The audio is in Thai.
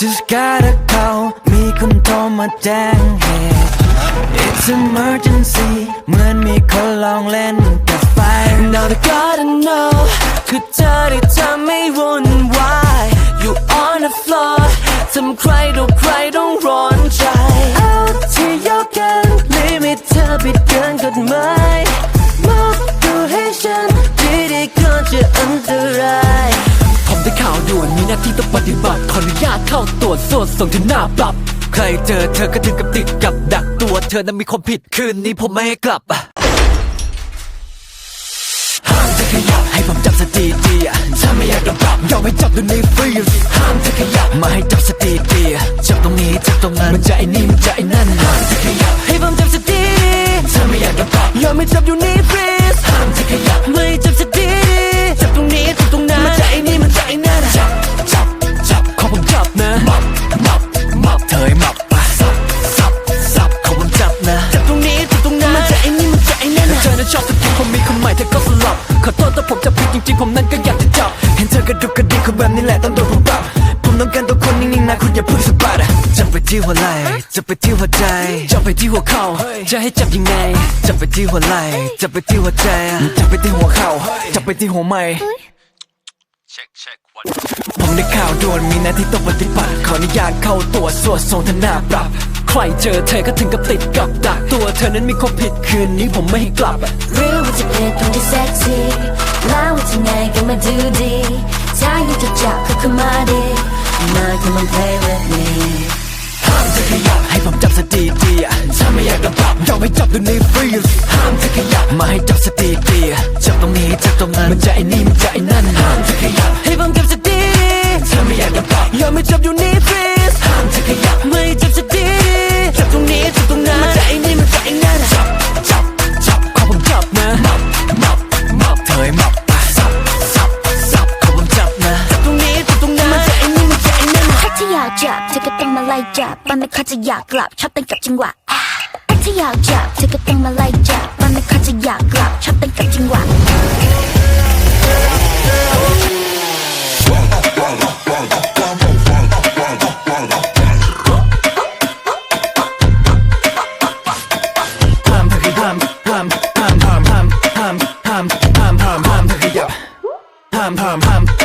just gotta call มีคนโทรมาแจ้งเหตุ It's emergency เหมือนมีคนลองเล่นกับไฟ Now I gotta know คือเธอที่ทำให้วุ่นวาย You on the floor ทำใครต่อใครต้องร้อนใจ เอาที่ยกกันลิมิตเธอผิดเกินกฎหมายมอบตัวให้ฉันที่ด้ก่อนจะอันตราย ข่าวด่วนมีหน้าที่ต้องปฏิบัติขออนุญาตเข้าตรวจสวดส่งถึงหน้าปรับ ใครเจอเธอก็ถึงกับติดกับดักตัวเธอนั้นมีความผิดคืนนี้ผมไม่ให้กลับห้ามเธอขยับให้ผมจับสติดีถ้าไม่อยากโดนปรับยอมให้จับดูในฟรีห้ามเธอขยับมาให้จับสติดีจับตรงนี้จับตรงนั้นมันจะไอ้นี่มันจะไอ้นั่นห้ามเธอขยับให้ เธอก็สลับ ขอโทษถ้าผมจะผิดจริงๆ ผมนั้นก็อยากจะจับ เห็นเธอกระดุกกระดิกคนแบบนี้แหละต้องโดนผมปรับ ผมต้องการตัวคนนิ่งๆนะคุณอย่าเพึ่งสะบัดอะจับไปที่หัวไหล่จับไปที่หัวใจจับไปที่หัวเข่า จะให้จับยังไงจับไปที่หัวไหล่จับไปที่หัวใจจับไปที่หัวเข่าจับไปที่หัวไหม่ผมได้ข่าวด่วนมีหน้าที่ต้องปฏิบัติ ขออนุญาตเข้าตรวจสวดส่งทหน้าปรับ ใครเจอเธอก็ถึงกับติดกับดัก ตัวเธอนั้นมีความผิดคืนนี้ผมไม่ให้กลับรู้ว่าจะเป็นคนที่เซ็กซี่แล้วว่าจะไงก็มาดูดีถ้าอยากจะจับก็เข้ามาดิมา come on play with me ห้ามเธอขยับให้ผมจับสติดีอะถ้าไม่อยากโดนปรับยอมให้จับดูในฟรีสห้ามเธอขยับมาให้จับสติดีอะจับตรงนี้จับตรงนั้นมันจะไอ้นี่มันจะไอ้นั่นห้ามเธอขยับ จับเธอก็ต้องมาไล่จับมันไม่ค่อยจะอยากกลับชอบเต้นกับจังหวะอะใครที่อยากจับเธอก็ต้องมาไล่จับมันไม่ค่อยจะอยากกลับชอบเต้นกับจังหวะห้ามเธอขยับห้ามห้ามห้ามห้ามห้ามห้า